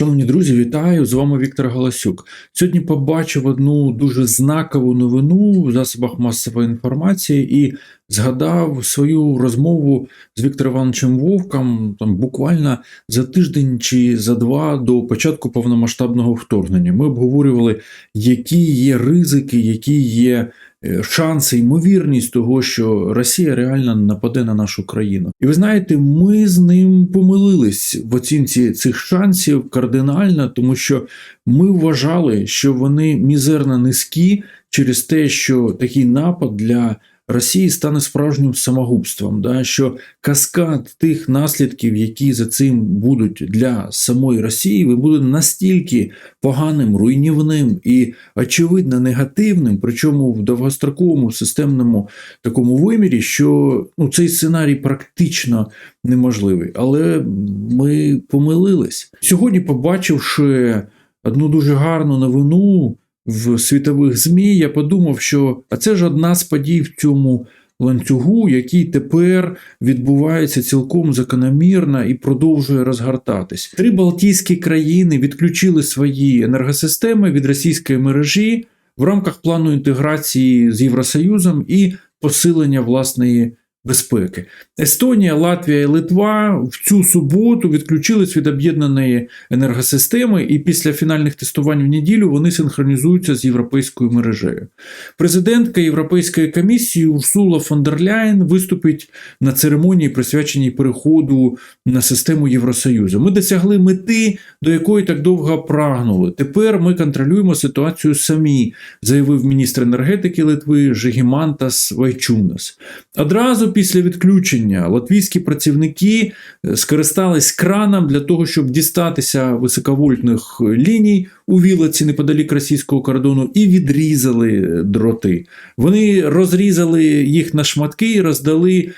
Шановні друзі, вітаю! З вами Віктор Галасюк. Сьогодні побачив одну дуже знакову новину в засобах масової інформації і згадав свою розмову з Віктором Івановичем Вовком там буквально за тиждень чи за два до початку повномасштабного вторгнення. Ми обговорювали, які є ризики, які є шанси, ймовірність того, що Росія реально нападе на нашу країну. І ви знаєте, ми з ним помилились в оцінці цих шансів кардинально, тому що ми вважали, що вони мізерно низькі через те, що такий напад для Росії стане справжнім самогубством, да, що каскад тих наслідків, які за цим будуть для самої Росії, буде настільки поганим, руйнівним і очевидно негативним, причому в довгостроковому системному такому вимірі, що ну, цей сценарій практично неможливий. Але ми помилились сьогодні, побачивши одну дуже гарну новину в світових ЗМІ, я подумав, що а це ж одна з подій в цьому ланцюгу, який тепер відбувається цілком закономірно і продовжує розгортатись. Три Балтійські країни відключили свої енергосистеми від російської мережі в рамках плану інтеграції з Євросоюзом і посилення власної безпеки. Естонія, Латвія і Литва в цю суботу відключились від об'єднаної енергосистеми, і після фінальних тестувань в неділю вони синхронізуються з європейською мережею. Президентка Європейської комісії Урсула фон дер Ляєн виступить на церемонії, присвяченій переходу на систему Євросоюзу. Ми досягли мети, до якої так довго прагнули. Тепер ми контролюємо ситуацію самі, заявив міністр енергетики Литви Жегімантас Вайчунас. Одразу після відключення латвійські працівники е, скористались краном для того, щоб дістатися високовольтних ліній у Вілоці неподалік російського кордону і відрізали е, дроти. Вони розрізали їх на шматки і роздали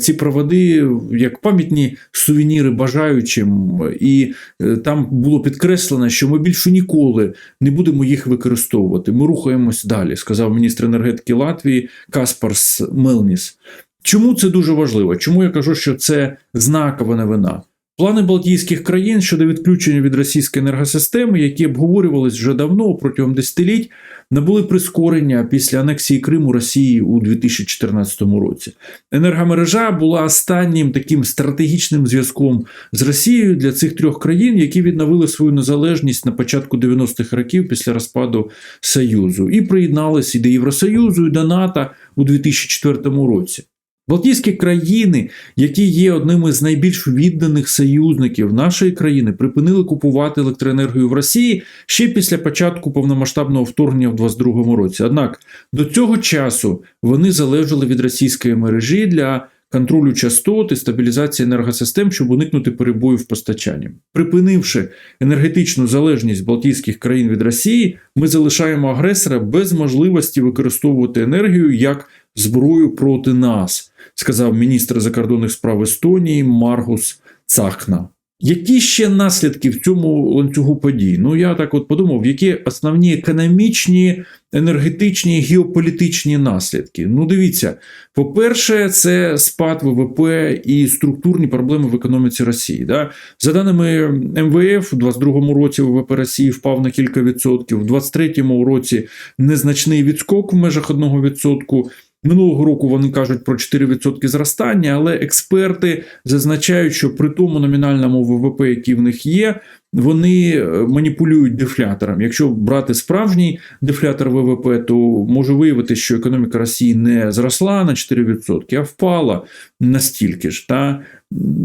ці проводи як пам'ятні сувеніри бажаючим. І е, там було підкреслено, що ми більше ніколи не будемо їх використовувати. Ми рухаємось далі, сказав міністр енергетики Латвії Каспарс Мелніс. Чому це дуже важливо? Чому я кажу, що це знакова новина? Плани Балтійських країн щодо відключення від російської енергосистеми, які обговорювалися вже давно протягом десятиліть, набули прискорення після анексії Криму Росії у 2014 році. Енергомережа була останнім таким стратегічним зв'язком з Росією для цих трьох країн, які відновили свою незалежність на початку 90-х років після розпаду Союзу, і приєдналися і до Євросоюзу, і до НАТО у 2004 році. Балтійські країни, які є одними з найбільш відданих союзників нашої країни, припинили купувати електроенергію в Росії ще після початку повномасштабного вторгнення в 2022 році. Однак до цього часу вони залежали від російської мережі для контролю частот і стабілізації енергосистем, щоб уникнути перебоїв в постачанні. Припинивши енергетичну залежність Балтійських країн від Росії, ми залишаємо агресора без можливості використовувати енергію як зброю проти нас сказав міністр закордонних справ Естонії Маргус Цахна. Які ще наслідки в цьому ланцюгу подій? Ну я так от подумав, які основні економічні, енергетичні геополітичні наслідки? Ну, дивіться, по-перше, це спад ВВП і структурні проблеми в економіці Росії. Да? За даними МВФ, у 2022 році ВВП Росії впав на кілька відсотків, у 2023 році незначний відскок в межах 1%. Минулого року вони кажуть про 4% зростання, але експерти зазначають, що при тому номінальному ВВП, який в них є, вони е, маніпулюють дефлятором. Якщо брати справжній дефлятор ВВП, то може виявити, що економіка Росії не зросла на 4%, а впала настільки ж. Та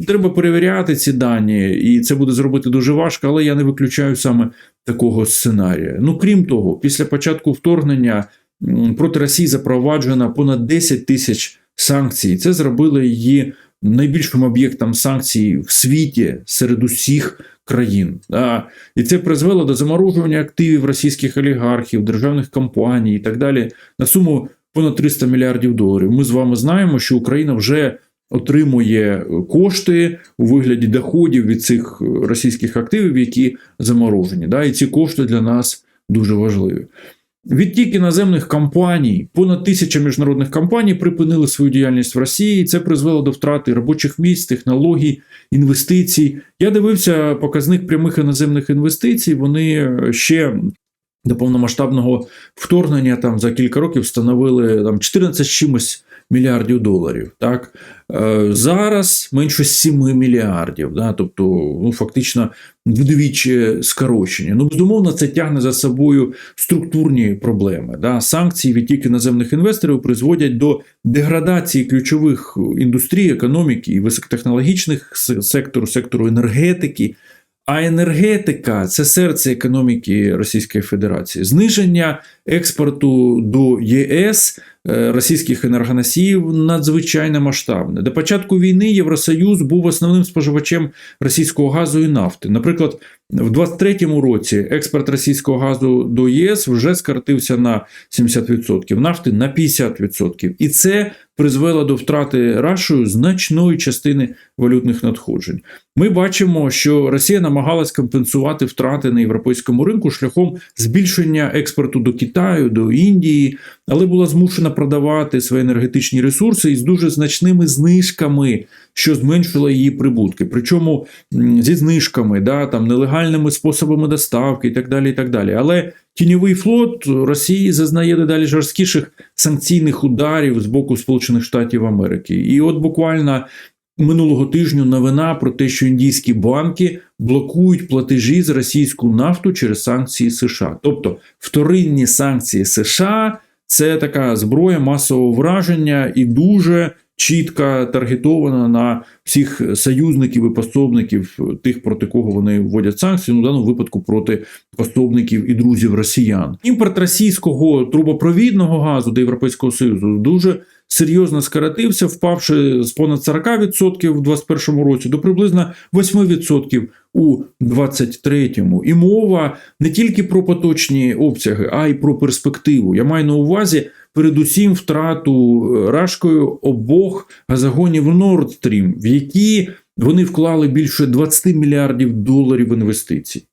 Треба перевіряти ці дані, і це буде зробити дуже важко, але я не виключаю саме такого сценарія. Ну крім того, після початку вторгнення проти Росії запроваджено понад 10 тисяч санкцій. Це зробили її найбільшим об'єктом санкцій в світі серед усіх країн. І це призвело до заморожування активів російських олігархів, державних компаній і так далі на суму понад 300 мільярдів доларів. Ми з вами знаємо, що Україна вже. Отримує кошти у вигляді доходів від цих російських активів, які заморожені. Да? І ці кошти для нас дуже важливі. Відтік іноземних компаній, понад тисяча міжнародних компаній припинили свою діяльність в Росії. Це призвело до втрати робочих місць, технологій, інвестицій. Я дивився показник прямих іноземних інвестицій. Вони ще до повномасштабного вторгнення там за кілька років становили там 14 чимось мільярдів доларів. Так Е, зараз менше 7 мільярдів. Да? Тобто, ну фактично вдвічі скорочення. Ну, безумовно, це тягне за собою структурні проблеми. Да? Санкції відтік іноземних інвесторів призводять до деградації ключових індустрій, економіки і високотехнологічних сектору, сектору енергетики. А енергетика це серце економіки Російської Федерації. Зниження експорту до ЄС е, російських енергоносіїв надзвичайно масштабне. До початку війни Євросоюз був основним споживачем російського газу і нафти. Наприклад, в 23-му році експорт російського газу до ЄС вже скоротився на 70%, нафти на 50%. І це призвело до втрати Рашою значної частини валютних надходжень. Ми бачимо, що Росія намагалась компенсувати втрати на європейському ринку шляхом збільшення експорту до Китаю, до Індії, але була змушена продавати свої енергетичні ресурси із дуже значними знижками, що зменшило її прибутки. Причому зі знижками, да, там, нелегальними способами доставки і так далі. І так далі. Але тіньовий флот Росії зазнає дедалі жорсткіших санкційних ударів з боку Сполучених Штатів Америки. І от буквально минулого тижня новина про те, що індійські банки блокують платежі з російську нафту через санкції США. Тобто вторинні санкції США це така зброя масового враження і дуже чітко таргетована на всіх союзників і пособників тих, проти кого вони вводять санкції, ну в даному випадку проти пособників і друзів росіян. Імпорт російського трубопровідного газу до Європейського Союзу дуже серйозно скоротився, впавши з понад 40% в 2021 році до приблизно 8% у 2023. І мова не тільки про поточні обсяги, а й про перспективу. Я маю на увазі передусім втрату е, рашкою обох газогонів Nord Stream, в які вони вклали більше 20 мільярдів доларів інвестицій.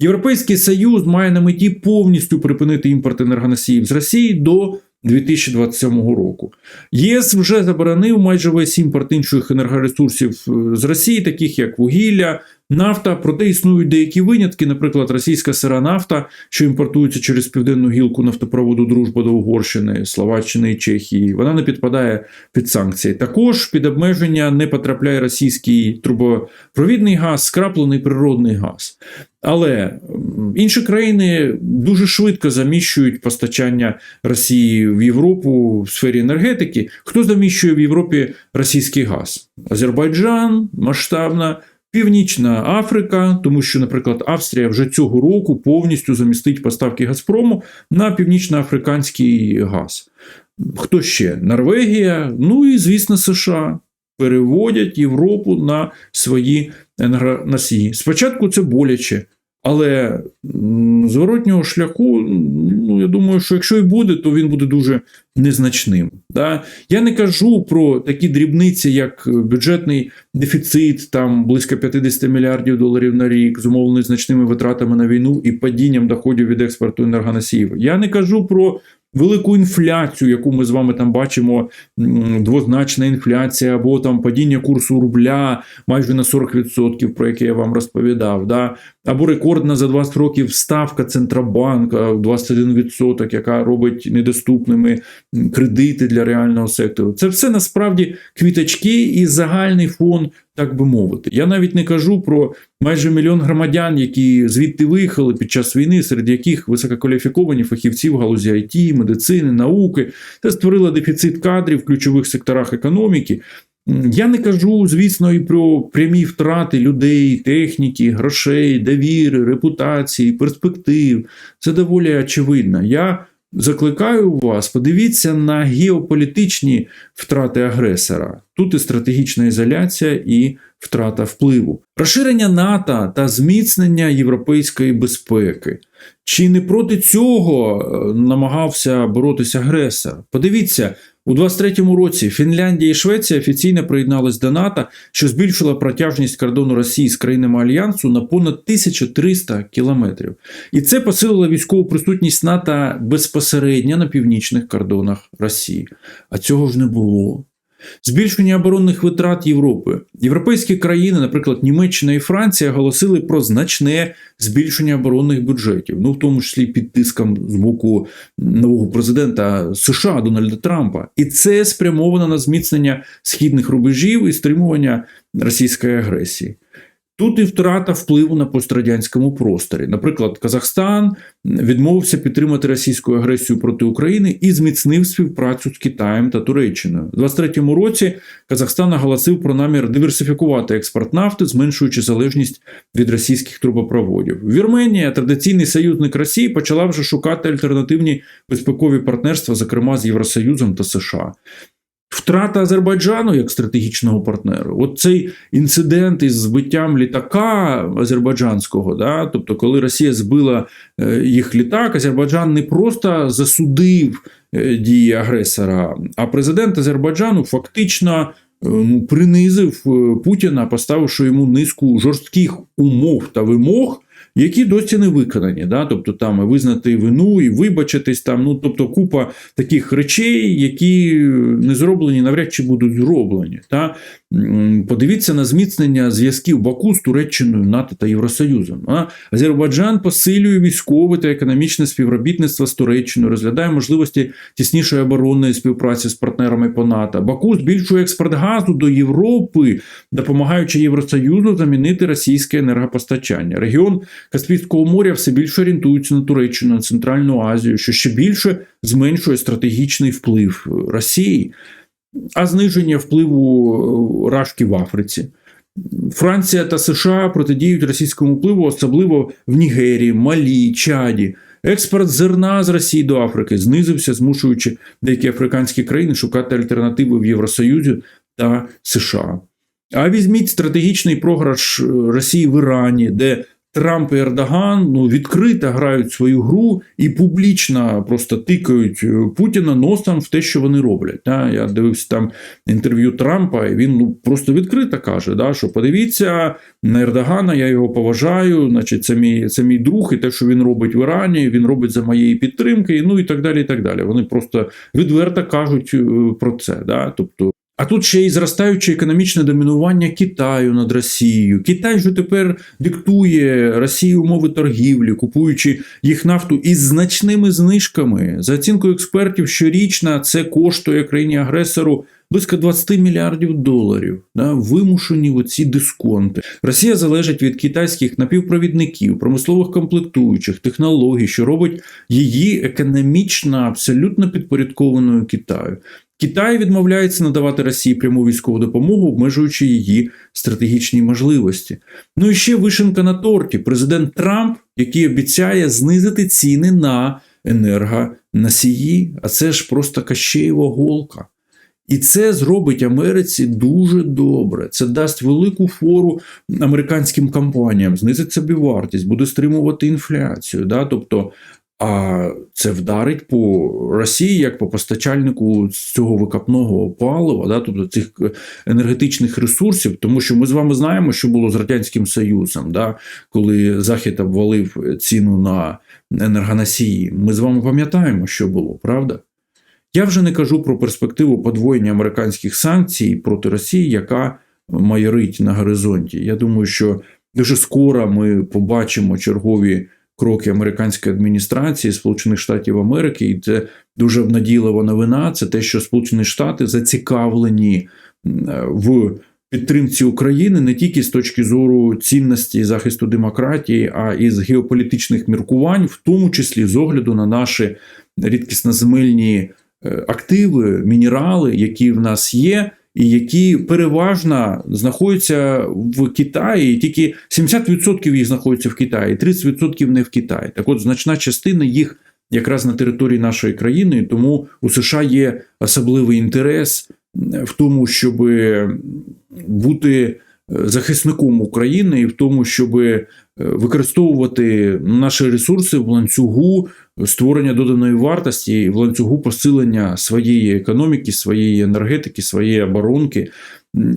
Європейський Союз має на меті повністю припинити імпорт енергоносіїв з Росії до 2027 року. ЄС вже заборонив майже весь імпорт інших енергоресурсів е, з Росії, таких як вугілля, нафта. Проте існують деякі винятки, наприклад, російська сира нафта, що імпортується через південну гілку нафтопроводу Дружба до Угорщини, Словаччини і Чехії. Вона не підпадає під санкції. Також під обмеження не потрапляє російський трубопровідний газ, скраплений природний газ. Але інші країни дуже швидко заміщують постачання Росії в Європу в сфері енергетики. Хто заміщує в Європі російський газ? Азербайджан масштабна. Північна Африка, тому що, наприклад, Австрія вже цього року повністю замістить поставки Газпрому на північноафриканський газ. Хто ще? Норвегія, ну і, звісно, США переводять Європу на свої енергоносії. Спочатку це боляче, але зворотнього шляху, ну я думаю, що якщо і буде, то він буде дуже незначним. Да? Я не кажу про такі дрібниці, як бюджетний дефіцит, там близько 50 мільярдів доларів на рік, зумовлений значними витратами на війну і падінням доходів від експорту енергоносіїв. Я не кажу про велику інфляцію, яку ми з вами там бачимо, двозначна інфляція, або там падіння курсу рубля майже на 40%, про яке я вам розповідав. Да? Або рекордна за 20 років ставка Центробанка 21%, яка робить недоступними кредити для реального сектору. Це все насправді квіточки і загальний фон, так би мовити. Я навіть не кажу про майже мільйон громадян, які звідти виїхали під час війни, серед яких висококваліфіковані фахівці в галузі IT, медицини, науки. Це створило дефіцит кадрів в ключових секторах економіки. Я не кажу, звісно, і про прямі втрати людей, техніки, грошей, довіри, репутації, перспектив. Це доволі очевидно. Я закликаю вас, подивіться на геополітичні втрати агресора. Тут і стратегічна ізоляція, і втрата впливу, розширення НАТО та зміцнення європейської безпеки. Чи не проти цього е, намагався боротися агресор? Подивіться, У 23-му році Фінляндія і Швеція офіційно приєднались до НАТО, що збільшило протяжність кордону Росії з країнами альянсу на понад 1300 кілометрів. І це посилило військову присутність НАТО безпосередньо на північних кордонах Росії. А цього ж не було. Збільшення оборонних витрат Європи. Європейські країни, наприклад, Німеччина і Франція, оголосили про значне збільшення оборонних бюджетів, ну в тому числі під тиском з боку нового президента США Дональда Трампа. І це спрямовано на зміцнення східних рубежів і стримування російської агресії. Тут і втрата впливу на пострадянському просторі. Наприклад, Казахстан відмовився підтримати російську агресію проти України і зміцнив співпрацю з Китаєм та Туреччиною. У 23-му році Казахстан оголосив про намір диверсифікувати експорт нафти, зменшуючи залежність від російських трубопроводів. Вірменія, традиційний союзник Росії, почала вже шукати альтернативні безпекові партнерства, зокрема з Євросоюзом та США. Втрата Азербайджану як стратегічного партнера. От цей інцидент із збиттям літака азербайджанського, да, тобто, коли Росія збила е, їх літак, Азербайджан не просто засудив е, дії агресора, а президент Азербайджану фактично е, ну, принизив Путіна, поставивши йому низку жорстких умов та вимог. Які досі не виконані, да? тобто там і визнати вину, і вибачитись там, ну тобто купа таких речей, які не зроблені, навряд чи будуть зроблені. Та? Подивіться на зміцнення зв'язків Баку з Туреччиною, НАТО та Євросоюзом. А? Азербайджан посилює військове та економічне співробітництво з Туреччиною, розглядає можливості тіснішої оборонної співпраці з партнерами по НАТО. Баку збільшує експорт газу до Європи, допомагаючи Євросоюзу замінити російське енергопостачання. Регіон Каспійського моря все більше орієнтується на Туреччину, на Центральну Азію, що ще більше зменшує стратегічний вплив Росії, а зниження впливу е, Рашки в Африці. Франція та США протидіють російському впливу, особливо в Нігерії, Малі, Чаді. Експорт зерна з Росії до Африки знизився, змушуючи деякі африканські країни шукати альтернативи в Євросоюзі та США. А візьміть стратегічний програш е, Росії в Ірані, де Трамп і Ердоган ну, відкрито грають свою гру і публічно просто тикають е, Путіна носом в те, що вони роблять. Да? Я дивився там інтерв'ю Трампа, і він ну, просто відкрито каже, да, що подивіться на Ердогана, я його поважаю, значить, це мій, це мій друг, і те, що він робить в Ірані, він робить за моєї підтримки, ну і так далі. і так далі. Вони просто відверто кажуть е, про це. Да? Тобто, а тут ще й зростаюче економічне домінування Китаю над Росією. Китай же тепер диктує Росії умови торгівлі, купуючи їх нафту із значними знижками. За оцінкою експертів, щорічно це коштує країні-агресору близько 20 мільярдів доларів. Да, вимушені в оці дисконти. Росія залежить від китайських напівпровідників, промислових комплектуючих, технологій, що робить її економічно абсолютно підпорядкованою Китаю. Китай відмовляється надавати Росії пряму військову допомогу, обмежуючи її стратегічні можливості. Ну і ще вишенка на торті. Президент Трамп, який обіцяє знизити ціни на енергоносії, а це ж просто Кащеєва голка. І це зробить Америці дуже добре. Це дасть велику фору американським компаніям, знизить собі вартість, буде стримувати інфляцію. Да? Тобто, а це вдарить по Росії як по постачальнику цього викопного палива, да, тобто цих енергетичних ресурсів, тому що ми з вами знаємо, що було з Радянським Союзом, да, коли Захід обвалив ціну на енергоносії. Ми з вами пам'ятаємо, що було, правда? Я вже не кажу про перспективу подвоєння американських санкцій проти Росії, яка майорить на горизонті. Я думаю, що дуже скоро ми побачимо чергові кроки американської адміністрації Сполучених Штатів Америки, і це дуже обнадійлива новина. Це те, що Сполучені Штати зацікавлені в підтримці України не тільки з точки зору цінності захисту демократії, а і з геополітичних міркувань, в тому числі з огляду на наші рідкісноземельні активи, мінерали, які в нас є. Які переважно знаходяться в Китаї, тільки 70% їх знаходяться в Китаї, 30% не в Китаї. Так от значна частина їх якраз на території нашої країни, тому у США є особливий інтерес в тому, щоб бути захисником України і в тому, щоб використовувати наші ресурси в ланцюгу створення доданої вартості, в ланцюгу посилення своєї економіки, своєї енергетики, своєї оборонки.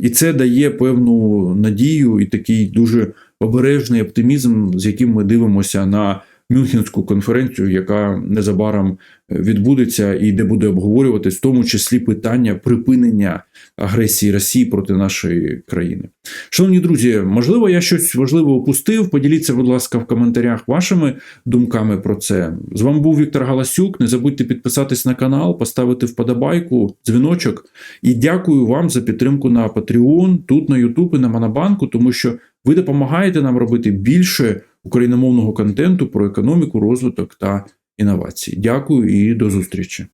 І це дає певну надію і такий дуже обережний оптимізм, з яким ми дивимося на Мюнхенську конференцію, яка незабаром відбудеться і де буде обговорюватись в тому числі питання припинення агресії Росії проти нашої країни. Шановні друзі, можливо, я щось важливе опустив. Поділіться, будь ласка, в коментарях вашими думками про це. З вами був Віктор Галасюк. Не забудьте підписатись на канал, поставити вподобайку, дзвіночок. І дякую вам за підтримку на Patreon, тут на YouTube і на Монобанку, тому що ви допомагаєте нам робити більше україномовного контенту про економіку, розвиток та інновації. Дякую і до зустрічі.